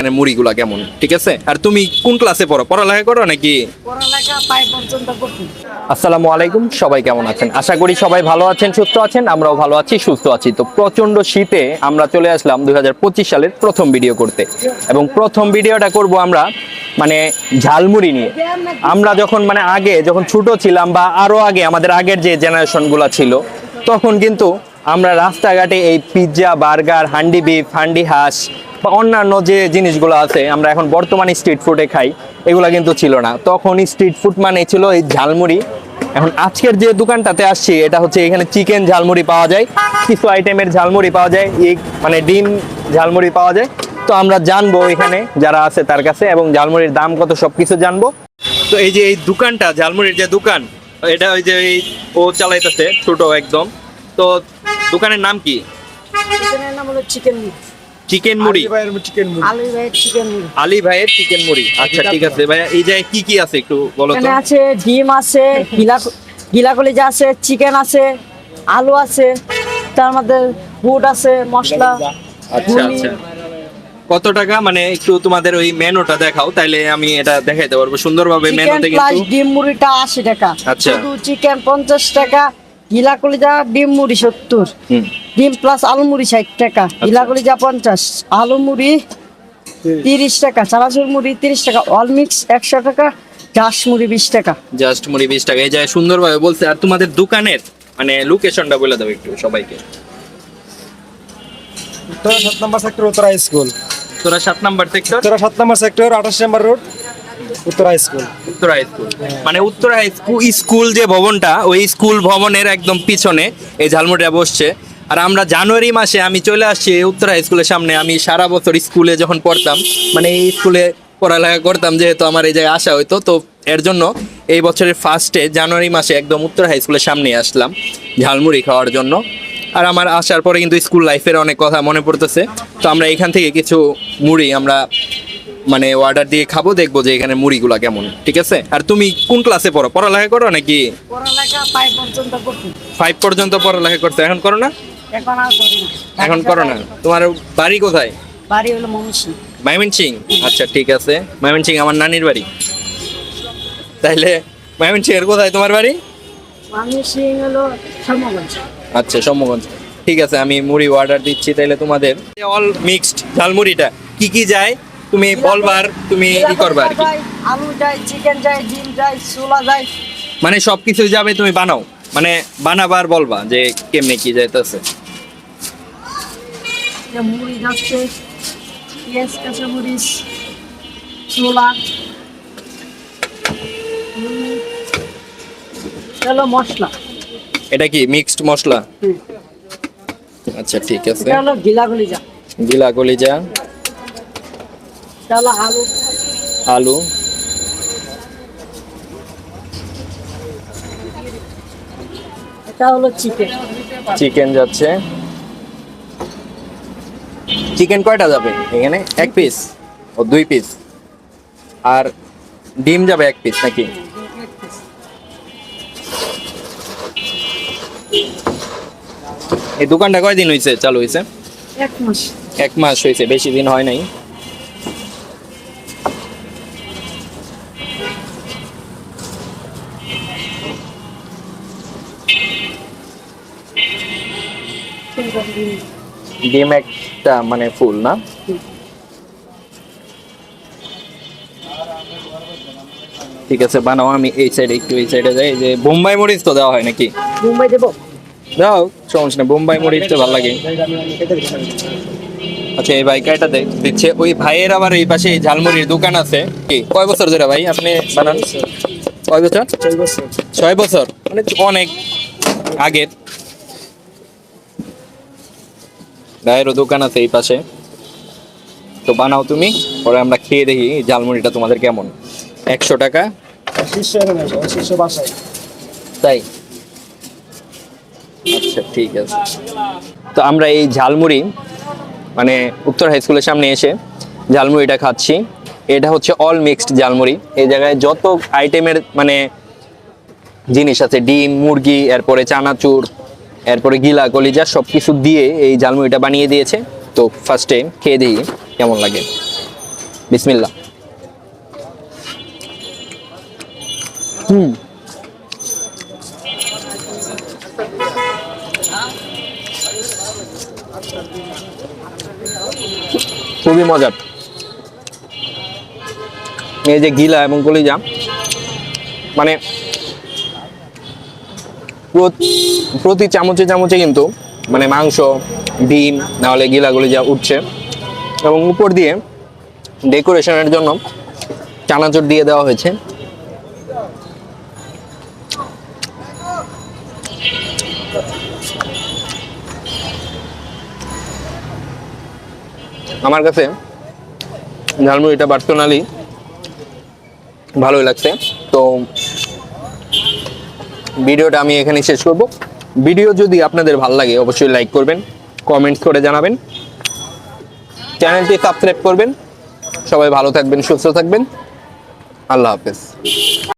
এখানে মুড়িগুলা কেমন? ঠিক আছে? আর তুমি কোন ক্লাসে পড়ো? পড়ালেখা করো নাকি? আসসালামু আলাইকুম সবাই কেমন আছেন? আশা করি সবাই ভালো আছেন সুস্থ আছেন আমরাও ভালো আছি সুস্থ আছি। তো প্রচণ্ড শীতে আমরা চলে আসলাম দুই সালের প্রথম ভিডিও করতে। এবং প্রথম ভিডিওটা করব আমরা মানে ঝালমুড়ি নিয়ে। আমরা যখন মানে আগে যখন ছোট ছিলাম বা আরও আগে আমাদের আগের যে জেনারেশনগুলো ছিল তখন কিন্তু আমরা রাস্তাঘাটে এই pizza burger handi beef handi হাঁস বা অন্যান্য যে জিনিসগুলো আছে, আমরা এখন বর্তমানে স্ট্রিট ফুডে খাই, এগুলো কিন্তু ছিল না। তখন স্ট্রিট ফুড মানে ছিল এই ঝালমুড়ি। এখন আজকের যে দোকানটাতে আসছি, এটা হচ্ছে এখানে চিকেন ঝালমুড়ি পাওয়া যায়, কিছু আইটেমের ঝালমুড়ি পাওয়া যায়, এই মানে ডিম ঝালমুড়ি পাওয়া যায়। তো আমরা জানব এখানে যারা আছে তার কাছে এবং ঝালমুড়ির দাম কত, সবকিছু জানব। তো এই যে এই দোকানটা, ঝালমুড়ির যে দোকান, এটা ওই যে এই ও চালাইতেছে, ছোট একদম। তো দোকানের নাম কি? চিকেনের নাম হলো চিকেন চিকেন মুড়ি? চিকেন আলু ভাই চিকেন মুড়ি। আলী ভাইয়ের চিকেন মুড়ি। আচ্ছা ঠিক আছে ভাইয়া এই জায়গায় কি কি আছে একটু বলো তো? আছে ডিম আছে গিলা গিলা কলিজা আছে চিকেন আছে আলু আছে তার মধ্যে বুট আছে মশলা আচ্ছা আচ্ছা। কত টাকা? মানে একটু তোমাদের ওই মেনুটা দেখাও তাইলে আমি এটা দেখাইতে পারব। সুন্দরভাবে চিকেন মেনুতে প্লাস কিন্তু ডিম মুড়িটা আশি টাকা। আচ্ছা। শুধু চিকেন পঞ্চাশ টাকা গিলা কলিজা ডিম মুড়ি সত্তর। ডিম প্লাস আলু মুড়ি ষাট টাকা। গিলা কলিজা পঞ্চাশ। আলু মুড়ি তিরিশ টাকা। চানাচুর মুড়ি তিরিশ টাকা। অল মিক্স একশো টাকা। ঘাস মুড়ি বিশ টাকা। জাস্ট মুড়ি বিশ টাকা। এই জায়গায় সুন্দরভাবে বলছে আর তোমাদের দোকানের মানে লোকেশনটা বলে দাও একটু সবাইকে। উত্তরা সাত নম্বর সেক্টর উত্তরা স্কুল তোরা সাত নাম্বার সেক্টর উত্তরা সাত নম্বর সেক্টর আঠাশ number road Uttara school. Uttara school. মানে উত্তরা স্কু- স্কুল যে ভবনটা, ওই স্কুল ভবনের একদম পিছনে এই ঝালমুড়িটা বসছে। আর আমরা জানুয়ারি মাসে আমি চলে আসছি উত্তরা স্কুলের সামনে। আমি সারা বছর স্কুলে যখন পড়তাম মানে এই স্কুলে পড়ালেখা করতাম, যেহেতু আমার এই জায়গায় আসা হইতো, তো এর জন্য এই বছরের ফার্স্টে জানুয়ারি মাসে একদম উত্তর হাই স্কুলের সামনে আসলাম ঝালমুড়ি খাওয়ার জন্য। আর আমার আসার পরে কিন্তু স্কুল লাইফের অনেক কথা মনে পড়তেছে। তো আমরা এখান থেকে কিছু মুড়ি আমরা মানে অর্ডার দিয়ে খাব দেখব যে এখানে মুড়িগুলা কেমন ঠিক আছে? আর তুমি কোন ক্লাসে পড়ো? পড়ালেখা করো নাকি? ফাইভ পর্যন্ত পড়ালেখা করছ এখন করো না? এখন করি না। তোমার বাড়ি কোথায়? বাড়ি হলো মমসি মাইমেন আচ্ছা ঠিক আছে। আমার নানির বাড়ি। এর কোথায় তোমার বাড়ি? মমসি হলো সমগঞ্জ আচ্ছা ঠিক আছে আমি মুড়ি অর্ডার দিচ্ছি তাইলে তোমাদের। অল মিক্সড ঝালমুড়িটা। কি কি যায়? তুমি বলবার তুমি ই করবা আর কি। আলু যায় চিকেন যায় ডিম যায় ছোলা যায়। মানে সবকিছু যাবে তুমি বানাও। মানে বানাবার বলবা যে কেমনে কি যাইতেছে। যে মুড়ি যাচ্ছে পেঁয়াজ কাঁচা মরিচ ছোলা হলো মশলা। এটা কি মিক্সড মশলা? আচ্ছা ঠিক আছে। এটা হলো গিলা কলিজা এটা হলো আলু আলু এটা হলো চিকেন চিকেন যাচ্ছে। চিকেন কয়টা যাবে এখানে? এক পিস ও দুই পিস আর ডিম যাবে এক পিস নাকি? এই দোকানটা কয়দিন হয়েছে চালু হয়েছে এক মাস। এক মাস হয়েছে বেশি দিন হয় নাই। ডিম একটা মানে ফুল না? ঠিক আছে বানাও আমি এই সাইডে একটু এই সাইডে যাই। যে বোম্বাই মরিচ তো দেওয়া হয় নাকি? মুম্বাই দেবো। দাও সমস্যা বোম্বাই ভালো লাগে। আচ্ছা এই ভাই কাইটা দে- দিচ্ছে। ওই ভাইয়ের আবার এই পাশে ঝালমুড়ির দোকান আছে। কি? কয় বছর ধরে ভাই আপনি বানান? কয় বছর? ছয় বছর। মানে অনেক আগের। ভাইয়েরও দোকান আছে এই পাশে। তো বানাও তুমি, পরে আমরা খেয়ে দেখি ঝালমুড়িটা তোমাদের কেমন। একশো টাকা। তাই? আচ্ছা ঠিক আছে। তো আমরা এই ঝালমুড়ি মানে উত্তর হাই স্কুলের সামনে এসে ঝালমুড়িটা খাচ্ছি। এটা হচ্ছে অল মিক্সড ঝালমুড়ি। এই জায়গায় যত আইটেমের মানে জিনিস আছে, ডিম, মুরগি, এরপরে চানাচুর এরপরে গিলা, কলিজা সব কিছু দিয়ে এই ঝালমুড়িটা বানিয়ে দিয়েছে। তো ফার্স্টে খেয়ে দিই কেমন লাগে। বিসমিল্লা হুম। খুবই মজার। এই যে গিলা এবং কলিজা মানে প্রতি চামচে চামচে কিন্তু মানে মাংস, ডিম, নাহলে গিলাগুলি যা উঠছে। এবং উপর দিয়ে ডেকোরেশনের জন্য চানাচুর দিয়ে দেওয়া হয়েছে। আমার কাছে ঝালমুড়িটা পার্সোনালি ভালোই লাগছে। তো ভিডিওটা আমি এখানে শেষ করব। ভিডিও যদি আপনাদের ভালো লাগে, অবশ্যই লাইক করবেন কমেন্টস করে জানাবেন। চ্যানেলটি সাবস্ক্রাইব করবেন। সবাই ভালো থাকবেন, সুস্থ থাকবেন। আল্লাহ হাফেজ।